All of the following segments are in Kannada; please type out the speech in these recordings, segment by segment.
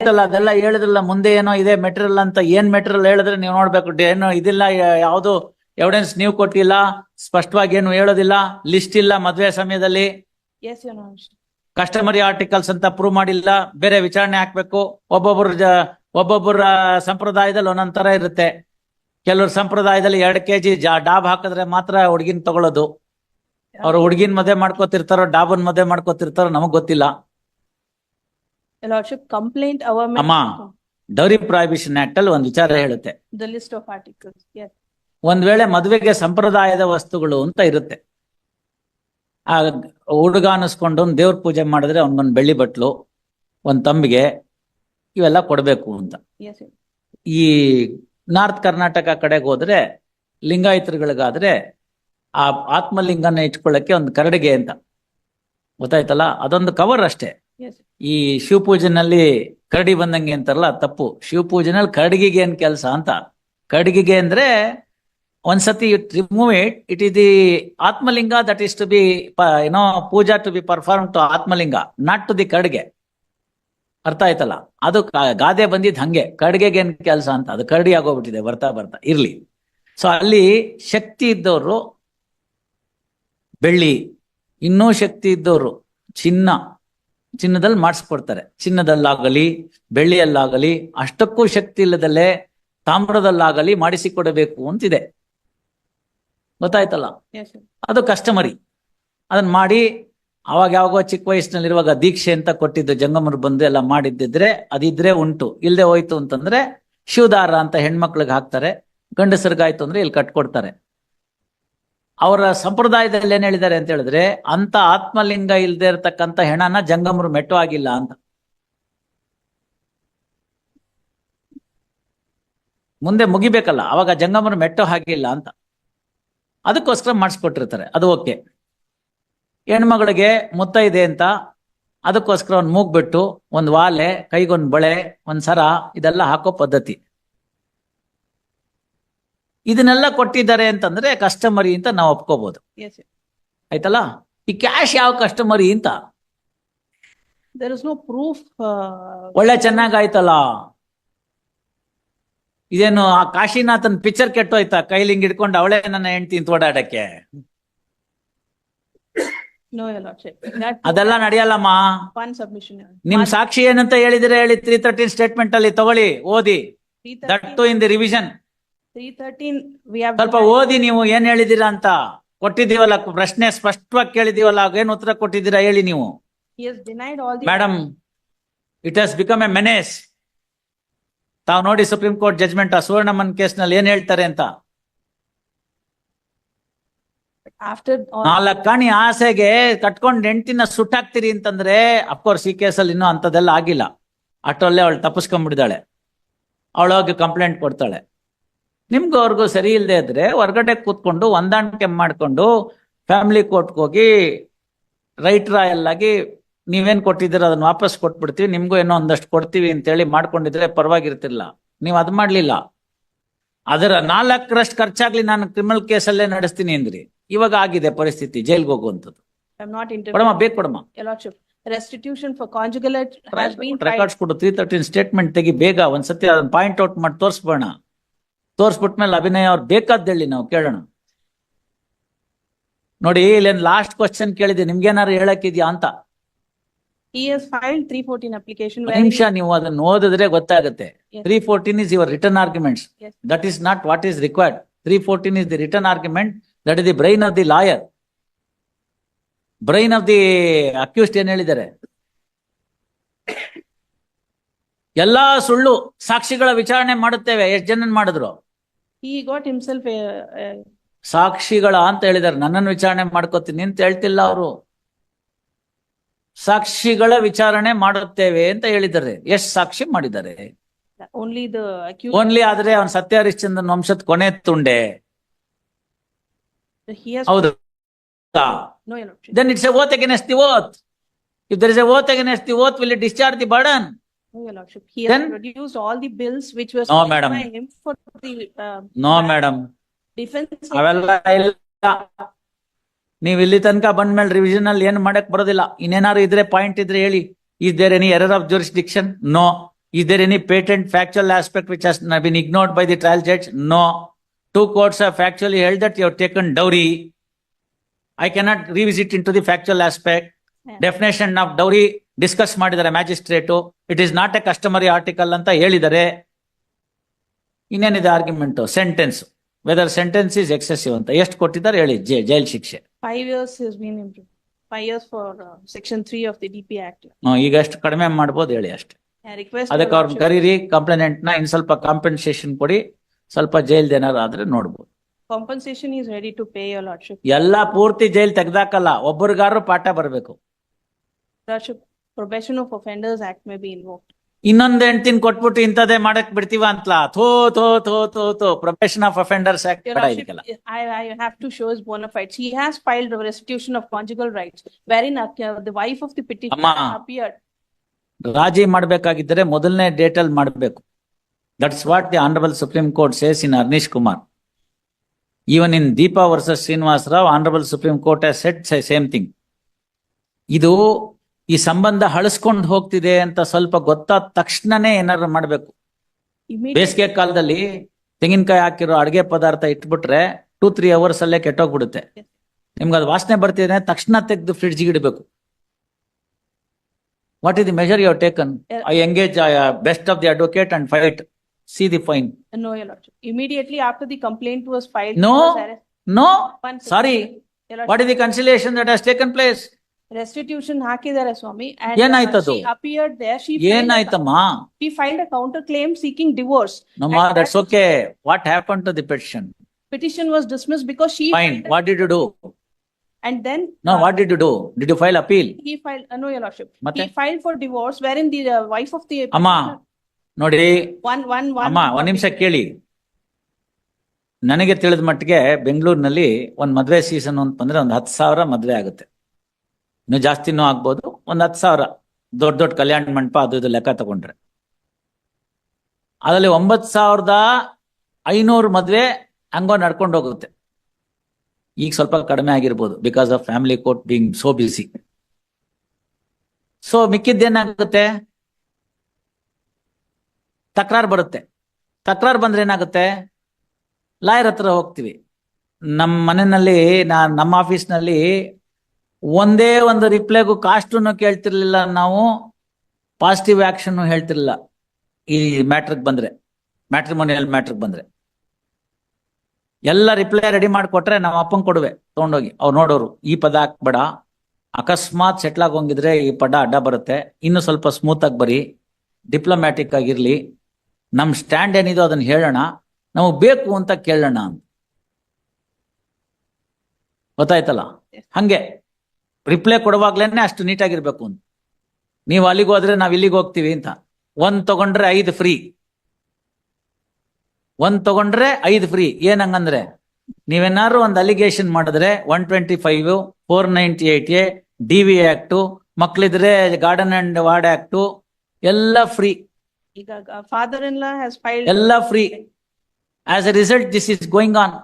ಆಯ್ತಲ್ಲ ಅದೆಲ್ಲ ಹೇಳಿದ್ರಲ್ಲ ಮುಂದೆ ಏನೋ ಇದೆ ಮೆಟೀರಿಯಲ್ ಅಂತ ಏನ್ ಮೆಟೀರಿಯಲ್ ಹೇಳಿದ್ರೆ ನೀವು ನೋಡ್ಬೇಕು. ಏನು ಇದಿಲ್ಲ ಯಾವುದು ಎವಿಡೆನ್ಸ್ ನೀವು ಕೊಟ್ಟಿಲ್ಲ ಸ್ಪಷ್ಟವಾಗಿ ಏನು ಹೇಳೋದಿಲ್ಲ ಲಿಸ್ಟ್ ಇಲ್ಲ ಮದುವೆ ಸಮಯದಲ್ಲಿ. ಕಸ್ಟಮರಿ ಆರ್ಟಿಕಲ್ಸ್ ಅಂತ ಪ್ರೂವ್ ಮಾಡಿಲ್ಲ ಬೇರೆ ವಿಚಾರಣೆ ಹಾಕ್ಬೇಕು. ಒಬ್ಬೊಬ್ಬರ ಒಬ್ಬೊಬ್ಬರ ಸಂಪ್ರದಾಯದಲ್ಲಿ ಒಂದೊಂದ್ ತರ ಇರುತ್ತೆ. ಕೆಲವ್ರ ಸಂಪ್ರದಾಯದಲ್ಲಿ ಎರಡ್ ಕೆಜಿ ಡಾಬ್ ಹಾಕಿದ್ರೆ ಮಾತ್ರ ಹುಡುಗಿನ ತಗೊಳ್ಳೋದು. ಅವ್ರು ಹುಡುಗಿನ ಮದುವೆ ಮಾಡ್ಕೋತಿರ್ತಾರೋ ಡಾಬನ್ ಮದುವೆ ಮಾಡ್ಕೋತಿರ್ತಾರೋ ನಮಗ್ ಗೊತ್ತಿಲ್ಲ. Your complaint. ಅಮ್ಮ. ಡೌರಿ ಪ್ರಾಹಿಬಿಷನ್ ಆಕ್ಟ್ ಅಲ್ಲಿ ಒಂದು ವಿಚಾರ ಹೇಳುತ್ತೆ ದ ಲಿಸ್ಟ್ ಆಫ್ ಆರ್ಟಿಕಲ್ಸ್. ಒಂದ್ ವೇಳೆ ಮದುವೆಗೆ ಸಂಪ್ರದಾಯದ ವಸ್ತುಗಳು ಅಂತ ಇರುತ್ತೆ ಆ ಹುಡುಗ ಅನಿಸ್ಕೊಂಡು ಒಂದ್ ದೇವ್ರ ಪೂಜೆ ಮಾಡಿದ್ರೆ ಅವ್ನಿಗೊಂದ್ ಬೆಳ್ಳಿ ಬಟ್ಲು ಒಂದ್ ತಂಬಿಗೆ ಇವೆಲ್ಲ ಕೊಡ್ಬೇಕು ಅಂತ ಈ ನಾರ್ತ್ ಕರ್ನಾಟಕ ಕಡೆಗೆ ಹೋದ್ರೆ ಲಿಂಗಾಯತರುಗಳಿಗಾದ್ರೆ ಆ ಆತ್ಮಲಿಂಗನ ಇಟ್ಕೊಳ್ಳಕ್ಕೆ ಒಂದು ಕರಡಿಗೆ ಅಂತ ಗೊತ್ತಾಯ್ತಲ್ಲ ಅದೊಂದು ಕವರ್ ಅಷ್ಟೇ ಈ ಶಿವಪೂಜೆನಲ್ಲಿ ಕರಡಿ ಬಂದಂಗೆ ಅಂತಾರಲ್ಲ ತಪ್ಪು. ಶಿವಪೂಜೆನಲ್ಲಿ ಕರಡಿಗೆ ಏನ್ ಕೆಲಸ ಅಂತ? ಕರಡಿಗೆ ಅಂದ್ರೆ ಒಂದ್ಸತಿ remove it it is the Atmalinga that is to be ಏನೋ puja to be perform to Atmalinga not to the ಕಡ್ಗೆ ಅರ್ಥ ಆಯ್ತಲ್ಲ? ಅದು ಗಾದೆ ಬಂದಿದ್ ಹಂಗೆ. ಕಡ್ಗೆಗೆ ಏನ್ ಕೆಲಸ ಅಂತ? ಅದು ಕರಡಿ ಆಗೋಗ್ಬಿಟ್ಟಿದೆ, ಬರ್ತಾ ಬರ್ತಾ, ಇರ್ಲಿ. ಸೊ ಅಲ್ಲಿ ಶಕ್ತಿ ಇದ್ದವರು ಬೆಳ್ಳಿ, ಇನ್ನೂ ಶಕ್ತಿ ಇದ್ದವರು ಚಿನ್ನ. ಚಿನ್ನದಲ್ಲಿ ಮಾಡಿಸ್ಕೊಡ್ತಾರೆ. ಚಿನ್ನದಲ್ಲಾಗಲಿ ಬೆಳ್ಳಿಯಲ್ಲಾಗಲಿ ಅಷ್ಟಕ್ಕೂ ಶಕ್ತಿ ಇಲ್ಲದಲ್ಲೇ ತಾಮ್ರದಲ್ಲಾಗಲಿ ಮಾಡಿಸಿಕೊಡಬೇಕು ಅಂತಿದೆ. ಗೊತ್ತಾಯ್ತಲ್ಲ? ಅದು ಕಸ್ಟಮರಿ. ಅದನ್ನ ಮಾಡಿ ಅವಾಗ ಯಾವಾಗೋ ಚಿಕ್ಕ ವಯಸ್ಸಿನಲ್ಲಿರುವಾಗ ದೀಕ್ಷೆ ಅಂತ ಕೊಟ್ಟಿದ್ದು ಜಂಗಮರು ಬಂದು ಎಲ್ಲ ಮಾಡಿದ್ದಿದ್ರೆ ಅದಿದ್ರೆ ಉಂಟು. ಇಲ್ಲದೆ ಹೋಯ್ತು ಅಂತಂದ್ರೆ ಶಿವದಾರ ಅಂತ ಹೆಣ್ಮಕ್ಳಿಗೆ ಹಾಕ್ತಾರೆ. ಗಂಡಸರಿಗಾಯ್ತು ಅಂದ್ರೆ ಇಲ್ಲಿ ಕಟ್ಕೊಡ್ತಾರೆ. ಅವರ ಸಂಪ್ರದಾಯದಲ್ಲಿ ಏನ್ ಹೇಳಿದ್ದಾರೆ ಅಂತ ಹೇಳಿದ್ರೆ ಅಂತ ಆತ್ಮಲಿಂಗ ಇಲ್ಲದೆ ಇರತಕ್ಕಂತ ಹೆಣನ ಜಂಗಮರು ಮೆಟ್ಟು ಆಗಿಲ್ಲ ಅಂತ. ಮುಂದೆ ಮುಗಿಬೇಕಲ್ಲ, ಅವಾಗ ಜಂಗಮರು ಮೆಟ್ಟು ಹಾಕಿಲ್ಲ ಅಂತ. ಅದಕ್ಕೋಸ್ಕರ ಮಾಡಿಸ್ಕೊಟ್ಟಿರ್ತಾರೆ, ಅದು ಓಕೆ. ಹೆಣ್ಮಗಳಿಗೆ ಮುತ್ತೈದೆ ಅಂತ, ಅದಕ್ಕೋಸ್ಕರ ಒಂದ್ ಮೂಗ್ಬಿಟ್ಟು, ಒಂದು ವಾಲೆ, ಕೈಗೊಂದ್ ಬಳೆ, ಒಂದು ಸರ, ಇದೆಲ್ಲ ಹಾಕೋ ಪದ್ಧತಿ. ಇದನ್ನೆಲ್ಲ ಕೊಟ್ಟಿದ್ದಾರೆ ಅಂತಂದ್ರೆ ಕಸ್ಟಮರಿ ಅಂತ ನಾವು ಒಪ್ಕೋಬಹುದು. ಆಯ್ತಲ್ಲ? ಈ ಕ್ಯಾಶ್ ಯಾವ ಕಸ್ಟಮರಿ ಅಂತ? Proof no proof. ಒಳ್ಳೆ ಚೆನ್ನಾಗಾಯ್ತಲ್ಲ. ಇದೇನು ಆ ಕಾಶಿನಾಥನ್ ಪಿಕ್ಚರ್ ಕೆಟ್ಟೋಯ್ತಾ? ಕೈಲಿ ಹಿಂಗ್ ಇಟ್ಕೊಂಡು ಅವಳೇ ನನ್ನ ಹೆಂಡ್ತಿ ಅಂತ ಓಡಾಡಕ್ಕೆ? ಅದೆಲ್ಲ ನಡೆಯಲ್ಲಮ್ಮ. ನಿಮ್ ಸಾಕ್ಷಿ ಏನಂತ ಹೇಳಿದ್ರೆ ಹೇಳಿ ತ್ರೀ ತರ್ಟೀನ್ ಸ್ಟೇಟ್ಮೆಂಟ್ ಅಲ್ಲಿ ತಗೊಳ್ಳಿ ಓದಿ. That to in the revision Three thirteen. ಸ್ವಲ್ಪ ಓದಿ ನೀವು ಏನ್ ಹೇಳಿದೀರಾ ಅಂತ ಕೊಟ್ಟಿದೀವಲ್ಲ ಪ್ರಶ್ನೆ ಸ್ಪಷ್ಟವಾಗಿ ಕೇಳಿದೀವಲ್ಲ ಏನು ಉತ್ತರ ಕೊಟ್ಟಿದ್ದೀರಾ ಹೇಳಿ ನೀವು He has denied all the. Madam it has become a menace ತಾವು ನೋಡಿ ಸುಪ್ರೀಂ ಕೋರ್ಟ್ ಜಜ್ಮೆಂಟ್ ಆ ಸುವರ್ಣಮನ್ ಕೇಸ್ನಲ್ಲಿ ಏನ್ ಹೇಳ್ತಾರೆ ಅಂತ After. all- ನಾಲ್ಕು ಕಾಣಿ ಆಸೆಗೆ ಕಟ್ಕೊಂಡ್ ಹೆಂಡ್ತಿನ ಸುಟ್ಟಾಕ್ತಿರಿ ಅಂತಂದ್ರೆ ಅಫ್ಕೋರ್ಸ್ ಈ ಕೇಸಲ್ಲಿ ಇನ್ನೂ ಅಂತದೆಲ್ಲ ಆಗಿಲ್ಲ ಅಷ್ಟರಲ್ಲೇ ಅವಳು ತಪ್ಪಿಸ್ಕೊಂಡ್ಬಿಡಿದಾಳೆ ಅವಳೋಗಿ ಕಂಪ್ಲೇಂಟ್ ಕೊಡ್ತಾಳೆ ನಿಮ್ಗೂ ಅವ್ರಿಗೂ ಸರಿ ಇಲ್ಲದೆ ಇದ್ರೆ ಹೊರಗಡೆ ಕೂತ್ಕೊಂಡು ಹೊಂದಾಣಿಕೆ ಮಾಡ್ಕೊಂಡು ಫ್ಯಾಮಿಲಿ ಕೋರ್ಟ್ಗೆ ಹೋಗಿ ರೈಟ್ ರಾಯಲ್ ಆಗಿ ನೀವೇನ್ ಕೊಟ್ಟಿದ್ದೀರ ಅದನ್ನ ವಾಪಸ್ ಕೊಟ್ಬಿಡ್ತೀವಿ ನಿಮ್ಗೂ ಏನೋ ಒಂದಷ್ಟು ಕೊಡ್ತೀವಿ ಅಂತೇಳಿ ಮಾಡ್ಕೊಂಡಿದ್ರೆ ಪರವಾಗಿರ್ತಿಲ್ಲ ನೀವು ಅದ್ ಮಾಡ್ಲಿಲ್ಲ ಅದರ ನಾಲ್ಕರಷ್ಟು ಖರ್ಚಾಗ್ಲಿ ನಾನು ಕ್ರಿಮಿನಲ್ ಕೇಸಲ್ಲೇ ನಡೆಸ್ತೀನಿ ಅಂದ್ರಿ ಇವಾಗ ಆಗಿದೆ ಪರಿಸ್ಥಿತಿ ಜೈಲ್ಗೆ ಹೋಗುವಂಥದ್ದು. ಬೇಕು ಕೊಡಮ್ಮ has been. filed. ರೆಕಾರ್ಡ್ಸ್ ಕೊಡು ತ್ರೀ ತರ್ಟೀನ್ ಸ್ಟೇಟ್ಮೆಂಟ್ ತೆಗಿ ಬೇಗ ಒಂದ್ಸತಿ ಅದನ್ನ ಪಾಯಿಂಟ್ ಔಟ್ ಮಾಡಿ ತೋರಿಸ್ಬೋಣ ತೋರಿಸ್ಬಿಟ್ಮೇಲೆ ಅಭಿನಯ ಅವ್ರು ಬೇಕಾದ್ ಹೇಳಿ ನಾವು ಕೇಳೋಣ. ನೋಡಿ ಇಲ್ಲೇನ್ ಲಾಸ್ಟ್ ಕ್ವಶನ್ ಕೇಳಿದೆ ನಿಮ್ಗೇನಾರು ಹೇಳಕ್ಕಿದ್ಯಾ ಅಂತ. ನಿಮಿಷ ನೀವು ಅದನ್ನ ಓದಿದ್ರೆ ಗೊತ್ತಾಗುತ್ತೆ. Three fourteen is your return arguments that is not what is required three fourteen is the return argument that is the brain of the lawyer brain of the accused ಏನ್ ಹೇಳಿದ್ದಾರೆ? ಎಲ್ಲಾ ಸುಳ್ಳು ಸಾಕ್ಷಿಗಳ ವಿಚಾರಣೆ ಮಾಡುತ್ತೇವೆ ಎಷ್ಟು ಜನ ಮಾಡಿದ್ರು? ಸಾಕ್ಷಿಗಳ ಅಂತ ಹೇಳಿದಾರೆ ನನ್ನನ್ನು ವಿಚಾರಣೆ ಮಾಡ್ಕೋತೀನಿ ಅಂತ ಹೇಳ್ತಿಲ್ಲ ಅವರು ಸಾಕ್ಷಿಗಳ ವಿಚಾರಣೆ ಮಾಡುತ್ತೇವೆ ಅಂತ ಹೇಳಿದ್ದಾರೆ ಎಷ್ಟು ಸಾಕ್ಷಿ ಮಾಡಿದ್ದಾರೆ only the accused. ಓನ್ಲಿ ಆದ್ರೆ ಅವನ್ ಸತ್ಯ ಹರಿಶ್ಚಂದ್ರನ್ ವಂಶದ ಕೊನೆ ತುಂಡೆ He has. ಹೌದು. Then it's a oath against the oath if there is a oath against the oath will discharge the burden No, your lordship. He has Then- produced all the bills which was. No, filed madam. by him for the, uh, no madam defense. ಅವೆಲ್ಲ ಇಲ್ಲ ನೀವ್ ಇಲ್ಲಿ ತನಕ ಬಂದ್ಮೇಲೆ ರಿವಿಷನ್ ಅಲ್ಲಿ ಏನ್ ಮಾಡಕ್ ಬರೋದಿಲ್ಲ ಇನ್ನೇನಾದ್ರು ಇದ್ರೆ ಪಾಯಿಂಟ್ ಇದ್ರೆ ಹೇಳಿ is there any error of jurisdiction no Is there any patent factual aspect which has not been ignored by the trial judge? No. Two courts have factually held that you have taken dowry. I cannot revisit into the factual aspect. Yeah. Definition of dowry discuss ಮಾಡಿದ್ದಾರೆ magistrate. It is not a customary article ಅಂತ ಹೇಳಿದರೆ ಇನ್ನೇನಿದೆ argument sentence whether sentence is excessive ಅಂತ. ಎಷ್ಟು ಕೊಟ್ಟಿದ್ದಾರೆ ಹೇಳಿ? ಜೈ- ಜೈಲ್ ಶಿಕ್ಷೆ. Five years for uh, section three of the DP Act. ಈಗ ಎಷ್ಟು ಕಡಿಮೆ ಮಾಡ್ಬೋದು ಹೇಳಿ ಅಷ್ಟೇ. ಅದಕ್ಕೆ ಅವ್ರನ್ನ ಕರೀರಿ ಕಂಪ್ಲೇನೆಂಟ್ನ ಇನ್ ಸ್ವಲ್ಪ ಕಾಂಪೆನ್ಸೇಷನ್ ಕೊಡಿ ಸ್ವಲ್ಪ ಜೈಲ್ ಏನಾದ್ರು ಆದ್ರೆ ನೋಡ್ಬೋದು. Compensation is ready to pay your lordship ಎಲ್ಲಾ ಪೂರ್ತಿ ಜೈಲ್ ತೆಗ್ದಾಕಲ್ಲ ಒಬ್ಬರಿಗಾರು ಪಾಠ ಬರಬೇಕು. Lordship, profession of offenders act may be invoke ಇನ್ನೊಂದ್ ಎಂಟಿನ್ ಕೊಟ್ಬಿಟ್ಟು ಇಂಥದೇ ಮಾಡಕ್ ಬಿಡ್ತೀವ ಅಂತ್ಲಾ? ಥೋ ಥೋ ಥೋ ಥೋ ಥೋ profession of offenders act I I have to show is bona fide she has filed restitution of conjugal rights very knock the wife of the petitioner appeared ರಾಜಿ ಮಾಡಬೇಕಾಗಿದ್ದರೆ ಮೊದಲನೇ ಡೇಟ್ ಅಲ್ಲಿ ಮಾಡಬೇಕು that's what the honourable supreme court says in Arnesh Kumar even in Deepa versus Srinivas Rao honourable supreme court set same thing ಇದು ಈ ಸಂಬಂಧ ಹಳಸ್ಕೊಂಡು ಹೋಗ್ತಿದೆ ಅಂತ ಸ್ವಲ್ಪ ಗೊತ್ತಾದ ತಕ್ಷಣನೇ ಏನಾದ್ರು ಮಾಡ್ಬೇಕು ಬೇಸಿಗೆ ಕಾಲದಲ್ಲಿ ತೆಂಗಿನಕಾಯಿ ಹಾಕಿರೋ ಅಡಿಗೆ ಪದಾರ್ಥ ಇಟ್ಬಿಟ್ರೆ ಟೂ ತ್ರೀ ಅವರ್ಸ್ ಅಲ್ಲೇ ಕೆಟ್ಟೋಗ್ಬಿಡುತ್ತೆ. ನಿಮ್ಗೆ ಅದು ವಾಸನೆ ಬರ್ತಿದ್ರೆ ತಕ್ಷಣ ತೆಗೆದು ಫ್ರಿಡ್ಜ್ ಇಡಬೇಕು what is the measure you taken I engage best of the advocate and fight see the fine no, your lordship. Immediately after the complaint was filed. No. he was arrested. One second. Your lordship, the restitution ಹಾಕಿದ್ದಾರೆ ಸ್ವಾಮಿ ಏನಾಯ್ತದು? uh, she appeared there. She filed a- ಏನಾಯ್ತಮ್ಮ She filed a counter claim seeking divorce. ನಮ್ಮ that's okay what happen to the petition Petition was dismissed because she. Fine what did you do And then. no, uh, what did you do? Did you file appeal? He filed, uh, no, your lordship. ಮತ್ತೆ? He filed for divorce wherein the uh, wife of the. ಅಮ್ಮ ನೋಡಿ One, one, one. ಅಮ್ಮ ಒಂದ್ ನಿಮಿಷ ಕೇಳಿ ನನಗೆ ತಿಳಿದ ಮಟ್ಟಿಗೆ ಬೆಂಗಳೂರಿನಲ್ಲಿ ಒಂದ್ ಮದ್ವೆ ಸೀಸನ್ ಅಂತಂದ್ರೆ ಒಂದ್ ಹತ್ತು ಸಾವಿರ ಮದ್ವೆ ಆಗುತ್ತೆ ಇನ್ನು ಜಾಸ್ತಿನೂ ಆಗ್ಬೋದು. ಒಂದ್ ಹತ್ತು ಸಾವಿರ ದೊಡ್ಡ ದೊಡ್ಡ ಕಲ್ಯಾಣ ಮಂಟಪ ಅದು ಇದು ಲೆಕ್ಕ ತಗೊಂಡ್ರೆ. ಅದರಲ್ಲಿ ಒಂಬತ್ ಸಾವಿರದ ಐನೂರು ಮದ್ವೆ ಹಂಗೋ ನಡ್ಕೊಂಡು ಹೋಗುತ್ತೆ. ಈಗ ಸ್ವಲ್ಪ ಕಡಿಮೆ ಆಗಿರ್ಬೋದು because of family court being so busy so ಮಿಕ್ಕಿದ್ದೇನಾಗುತ್ತೆ ತಕರಾರು ಬರುತ್ತೆ. ತಕರಾರು ಬಂದ್ರೆ ಏನಾಗುತ್ತೆ? ಲಾಯರ್ ಹತ್ರ ಹೋಗ್ತೀವಿ. ನಮ್ಮ ಮನೆಯಲ್ಲಿ, ನಾ ನಮ್ಮ ಆಫೀಸ್ನಲ್ಲಿ ಒಂದೇ ಒಂದು ರಿಪ್ಲೈಗೂ ಕಾಸ್ಟನ್ನು ಕೇಳ್ತಿರ್ಲಿಲ್ಲ ನಾವು ಪಾಸಿಟಿವ್ ಆಕ್ಷನ್ ಹೇಳ್ತಿರ್ಲಿಲ್ಲ. ಈ ಮ್ಯಾಟ್ರಿಗೆ ಬಂದ್ರೆ ಮ್ಯಾಟ್ರಿಮೋನಿಯಲ್ ಮ್ಯಾಟ್ರಿಗೆ ಬಂದ್ರೆ. ಎಲ್ಲ ರಿಪ್ಲೈ ರೆಡಿ ಮಾಡಿಕೊಟ್ರೆ ನಮ್ಮ ಅಪ್ಪಂಗೆ ಕೊಡುವೆ ತಗೊಂಡೋಗಿ. ಅವ್ರು ನೋಡೋರು ಈ ಪದ ಹಾಕ್ಬೇಡ. ಅಕಸ್ಮಾತ್ ಸೆಟ್ಲ್ ಆಗೋಂಗಿದ್ರೆ ಈ ಪದ ಅಡ್ಡ ಬರುತ್ತೆ. ಇನ್ನು ಸ್ವಲ್ಪ ಸ್ಮೂತ್ ಆಗಿ ಬರಿ. ಡಿಪ್ಲೊಮ್ಯಾಟಿಕ್ ಆಗಿರ್ಲಿ. ನಮ್ ಸ್ಟ್ಯಾಂಡ್ ಏನಿದೋ ಅದನ್ನ ಹೇಳೋಣ. ನಮಗ್ ಬೇಕು ಅಂತ ಕೇಳೋಣ ಅಂತ. ಗೊತ್ತಾಯ್ತಲ್ಲ? ಹಂಗೆ. ರಿಪ್ಲೈ ಕೊಡುವಾಗ್ಲೇನೆ ಅಷ್ಟು ನೀಟಾಗಿರ್ಬೇಕು ಅಂತ. ನೀವು ಅಲ್ಲಿಗೆ ಹೋದ್ರೆ ನಾವ್ ಇಲ್ಲಿಗೆ ಹೋಗ್ತೀವಿ ಅಂತ. ಒಂದ್ ತಗೊಂಡ್ರೆ ಐದು ಫ್ರೀ ಒಂದ್ ತಗೊಂಡ್ರೆ ಐದು ಫ್ರೀ ಏನ್ ಹಂಗಂದ್ರೆ ನೀವೇನಾದ್ರು ಒಂದು ಅಲಿಗೇಷನ್ ಮಾಡಿದ್ರೆ one twenty five four ninety eight A D V act ಮಕ್ಳಿದ್ರೆ guardian and ward act ಎಲ್ಲ ಫ್ರೀ ಈಗ. ಎಲ್ಲ free as a result this is going on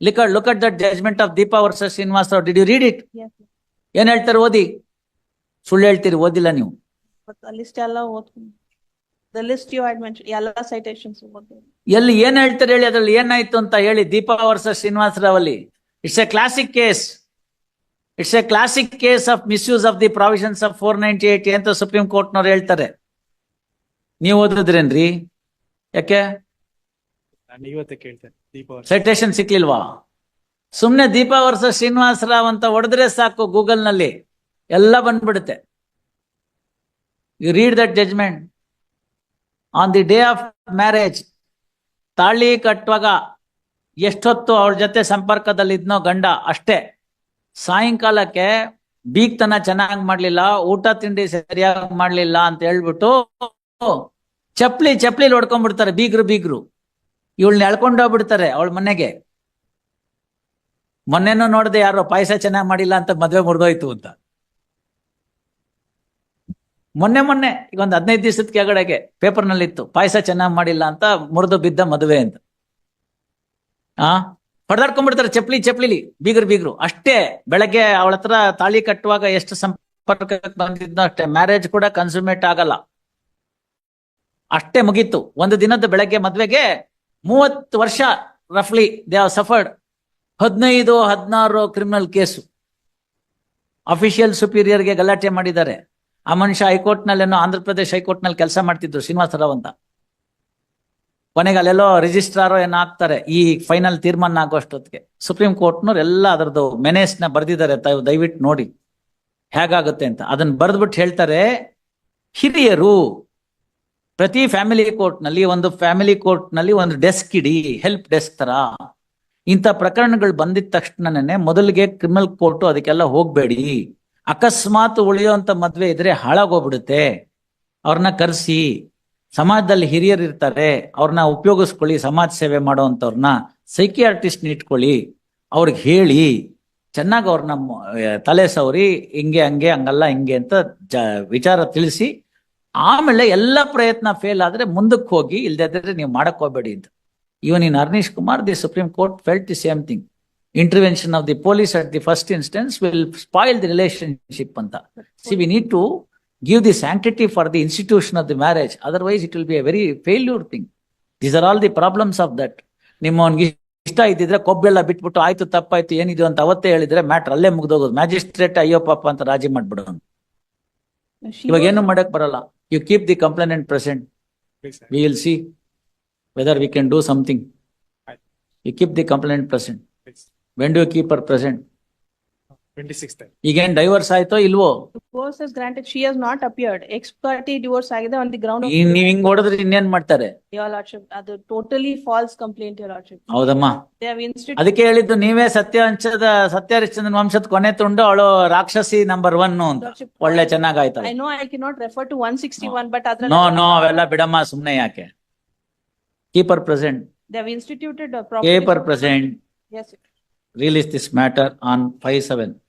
lick look at that judgment of Deepa versus Srinivas Rao did you read it ಏನ್ ಹೇಳ್ತಾರೆ ಓದಿ? ಸುಳ್ಳು ಹೇಳ್ತೀರಿ ಓದಿಲ್ಲ ನೀವು. ಲಿಸ್ಟ್ ಎಲ್ಲ ದ ಲಿಸ್ಟ್ ಯು ಎಲ್ಲ ಸೈಟೇಷನ್ಸ್. ಎಲ್ಲಿ ಏನ್ ಹೇಳ್ತಾರೆ ಹೇಳಿ ಅದ್ರಲ್ಲಿ ಏನಾಯ್ತು ಅಂತ ಹೇಳಿ ದೀಪಾ ವರ್ಸಸ್ ಶ್ರೀನಿವಾಸ್ ರಾವ್ ಅಲ್ಲಿ it's a classic case it's a classic case of misuse of the provisions of four ninety eight ಅಂತ ಸುಪ್ರೀಂ ಕೋರ್ಟ್ ನವ್ರು ಹೇಳ್ತಾರೆ. ನೀವು ಓದಿದ್ರೇನ್ರಿ? ಯಾಕೆ? ನಾನು ಇವತ್ತೇ ಕೇಳ್ತೇನೆ ದೀಪ ಅವ್ರೆ. ಸೈಟೇಷನ್ ಸಿಕ್ಲಿಲ್ವಾ? ಸುಮ್ನೆ ದೀಪಾ ವರ್ಷ ಶ್ರೀನಿವಾಸ ರಾವ್ ಅಂತ ಹೊಡೆದ್ರೆ ಸಾಕು ಗೂಗಲ್ನಲ್ಲಿ ಎಲ್ಲ ಬಂದ್ಬಿಡುತ್ತೆ. You read that judgment on the day of marriage ತಾಳಿ ಕಟ್ಟುವಾಗ ಎಷ್ಟೊತ್ತು ಅವ್ರ ಜೊತೆ ಸಂಪರ್ಕದಲ್ಲಿ ಇದ್ನೋ ಗಂಡ ಅಷ್ಟೇ. ಸಾಯಂಕಾಲಕ್ಕೆ ಬೀಗ್ತನ ಚೆನ್ನಾಗಿ ಮಾಡ್ಲಿಲ್ಲ, ಊಟ ತಿಂಡಿ ಸರಿಯಾಗಿ ಮಾಡ್ಲಿಲ್ಲ ಅಂತ ಹೇಳ್ಬಿಟ್ಟು ಚಪ್ಲಿ ಚಪ್ಲಿ ಹೊಡ್ಕೊಂಡ್ಬಿಡ್ತಾರೆ ಬೀಗ್ರು ಬೀಗ್ರು. ಇವಳನ್ನ ಎಳ್ಕೊಂಡು ಹೋಗ್ಬಿಡ್ತಾರೆ ಅವಳ ಮನೆಗೆ. ಮೊನ್ನೆನೂ ನೋಡಿದೆ ಯಾರೋ ಪಾಯಸ ಚೆನ್ನಾಗಿ ಮಾಡಿಲ್ಲ ಅಂತ ಮದ್ವೆ ಮುರಿದೋಯ್ತು ಅಂತ. ಮೊನ್ನೆ ಮೊನ್ನೆ, ಈಗ ಒಂದು ಹದಿನೈದು ದಿವಸದ ಕೆಳಗಡೆಗೆ ಪೇಪರ್ನಲ್ಲಿ ಇತ್ತು ಪಾಯಸ ಚೆನ್ನಾಗಿ ಮಾಡಿಲ್ಲ ಅಂತ ಮುರಿದು ಬಿದ್ದ ಮದುವೆ ಅಂತ. ಆ? ಹೊಡೆದಾಡ್ಕೊಂಡ್ಬಿಡ್ತಾರೆ ಚಪ್ಲಿ ಚಪ್ಲಿಲಿ ಬೀಗರು ಬೀಗರು. ಅಷ್ಟೇ, ಬೆಳಗ್ಗೆ ಅವಳ ಹತ್ರ ತಾಳಿ ಕಟ್ಟುವಾಗ ಎಷ್ಟು ಸಂಪರ್ಕ ಬಂದಿದ್ನೋ ಅಷ್ಟೇ, ಮ್ಯಾರೇಜ್ ಕೂಡ ಕನ್ಸುಮೇಟ್ ಆಗಲ್ಲ. ಅಷ್ಟೇ ಮುಗೀತು. ಒಂದು ದಿನದ ಬೆಳಗ್ಗೆ ಮದ್ವೆಗೆ ಮೂವತ್ತು ವರ್ಷ ರಫ್ಲಿ ದೇ ಹಾವ್ ಸಫರ್ಡ್ ಹದಿನೈದು, ಹದಿನಾರು ಕ್ರಿಮಿನಲ್ ಕೇಸು. ಅಫಿಷಿಯಲ್ ಸುಪೀರಿಯರ್ಗೆ ಗಲಾಟೆ ಮಾಡಿದ್ದಾರೆ. ಆ ಮನುಷ್ಯ ಹೈಕೋರ್ಟ್ ನಲ್ಲೇನೋ ಆಂಧ್ರ ಪ್ರದೇಶ್ ಹೈಕೋರ್ಟ್ನಲ್ಲಿ ಕೆಲಸ ಮಾಡ್ತಿದ್ರು ಶ್ರೀನಿವಾಸ ರಾವ್ ಅಂತ. ಕೊನೆಗೆ ಅಲ್ಲೆಲ್ಲೋ ರಿಜಿಸ್ಟ್ರಾರೋ ಏನೋ ಹಾಕ್ತಾರೆ ಈ ಫೈನಲ್ ತೀರ್ಮಾನ ಆಗೋಷ್ಟೊತ್ತಿಗೆ. ಸುಪ್ರೀಂ ಕೋರ್ಟ್ನವ್ರು ಎಲ್ಲ ಅದರದ್ದು ಮೆನೇಸ್ನ ಬರ್ದಿದ್ದಾರೆ ತಾವು ದಯವಿಟ್ಟು ನೋಡಿ. ಹೇಗಾಗುತ್ತೆ ಅಂತ. ಅದನ್ನ ಬರೆದ್ಬಿಟ್ಟು ಹೇಳ್ತಾರೆ, ಹಿರಿಯರು, ಪ್ರತಿ ಫ್ಯಾಮಿಲಿ ಕೋರ್ಟ್ನಲ್ಲಿ ಒಂದು ಫ್ಯಾಮಿಲಿ ಕೋರ್ಟ್ನಲ್ಲಿ ಒಂದು ಡೆಸ್ಕ್ ಇಡಿ ಹೆಲ್ಪ್ ಡೆಸ್ಕ್ ತರ. ಇಂಥ ಪ್ರಕರಣಗಳು ಬಂದಿದ ತಕ್ಷಣನೇ ಮೊದಲಿಗೆ ಕ್ರಿಮಿನಲ್ ಕೋರ್ಟ್ ಅದಕ್ಕೆಲ್ಲ ಹೋಗ್ಬೇಡಿ. ಅಕಸ್ಮಾತ್ ಉಳಿಯುವಂತ ಮದ್ವೆ ಇದ್ರೆ ಹಾಳಾಗೋಗ್ಬಿಡುತ್ತೆ. ಅವ್ರನ್ನ ಕರೆಸಿ, ಸಮಾಜದಲ್ಲಿ ಹಿರಿಯರು ಇರ್ತಾರೆ, ಅವ್ರನ್ನ ಉಪಯೋಗಿಸ್ಕೊಳ್ಳಿ, ಸಮಾಜ ಸೇವೆ ಮಾಡೋವಂಥವ್ರನ್ನ ಸೈಕಿಯಾರ್ಟಿಸ್ಟ್ನ ಇಟ್ಕೊಳ್ಳಿ, ಅವ್ರಿಗೆ ಹೇಳಿ, ಚೆನ್ನಾಗಿ ಅವ್ರನ್ನ ತಲೆ ಸವರಿ, ಹಿಂಗೆ, ಹಂಗೆ, ಹಂಗಲ್ಲ, ಹಿಂಗೆ ಅಂತ ಜ, ವಿಚಾರ ತಿಳಿಸಿ, ಆಮೇಲೆ ಎಲ್ಲ ಪ್ರಯತ್ನ ಫೇಲ್ ಆದ್ರೆ ಮುಂದಕ್ಕೆ ಹೋಗಿ ಇಲ್ದಿದ್ರೆ ನೀವು ಮಾಡಕ್ ಹೋಗ್ಬೇಡಿ ಅಂತ. Even in Arnesh Kumar the supreme court felt the same thing intervention of the police at the first instance will spoil the relationship ಅಂತ see we need to give the sanctity for the institution of the marriage. Otherwise, it will be a very failure thing. These are all the problems of that. ನಿಮ್ಮ ಅವ್ನಿಗೆ ಇಷ್ಟ ಇದ್ದಿದ್ರೆ ಕೊಬ್ಬೆಲ್ಲ ಬಿಟ್ಬಿಟ್ಟು ಆಯ್ತು ತಪ್ಪಾಯ್ತು ಏನಿದು ಅಂತ ಅವತ್ತೇ ಹೇಳಿದ್ರೆ ಮ್ಯಾಟ್ರ್ ಅಲ್ಲೇ ಮುಗ್ದೋಗೋದು. ಮ್ಯಾಜಿಸ್ಟ್ರೇಟ್ ಅಯ್ಯೋ ಪಾಪ ಅಂತ ರಾಜಿ ಮಾಡ್ಬಿಡೋನು. ಇವಾಗ ಏನು ಮಾಡಕ್ ಬರಲ್ಲ. You keep the complaint present we will see whether we can do something ಆಯ್ತು. You keep the complaint present Please. When do keep her present Twenty-sixth. ಈಗೇನ್ ಡೈವರ್ಸ್ ಆಯ್ತೋ ಇಲ್ವೋ Divorce is granted, she has not appeared, ex parte divorce ಆಗಿದೆ on the ground of. ಈ ನೀವ್ ಹಿಂಗ್ ಹೊಡೆದ್ರೆ ಇನ್ನೇನ್ ಮಾಡ್ತಾರೆ Your lordship, ಅದು totally false complaint, your lordship. ಹೌದಮ್ಮ They have instituted. ಅದಕ್ಕೆ ಹೇಳಿದ್ದು ನೀವೇ ಸತ್ಯ ಹಂಚದ ಸತ್ಯ ಹರಿಶ್ಚಂದ್ರನ್ ವಂಶದ ಕೊನೆ ತುಂಡು ಅವಳು ರಾಕ್ಷಸಿ ನಂಬರ್ ಒನ್ ಅಂತ Lordship, ಒಳ್ಳೆ ಚೆನ್ನಾಗಾಯ್ತಲ್ಲ I know I cannot refer to one sixty-one, but ಅದ್ರಲ್ಲಿ. ನೋ ನೋ ಅವೆಲ್ಲ ಬಿಡಮ್ಮ ಸುಮ್ನೆ ಯಾಕೆ K per present, They have instituted a proper. Per present, Yes, sir. release this matter on five seven.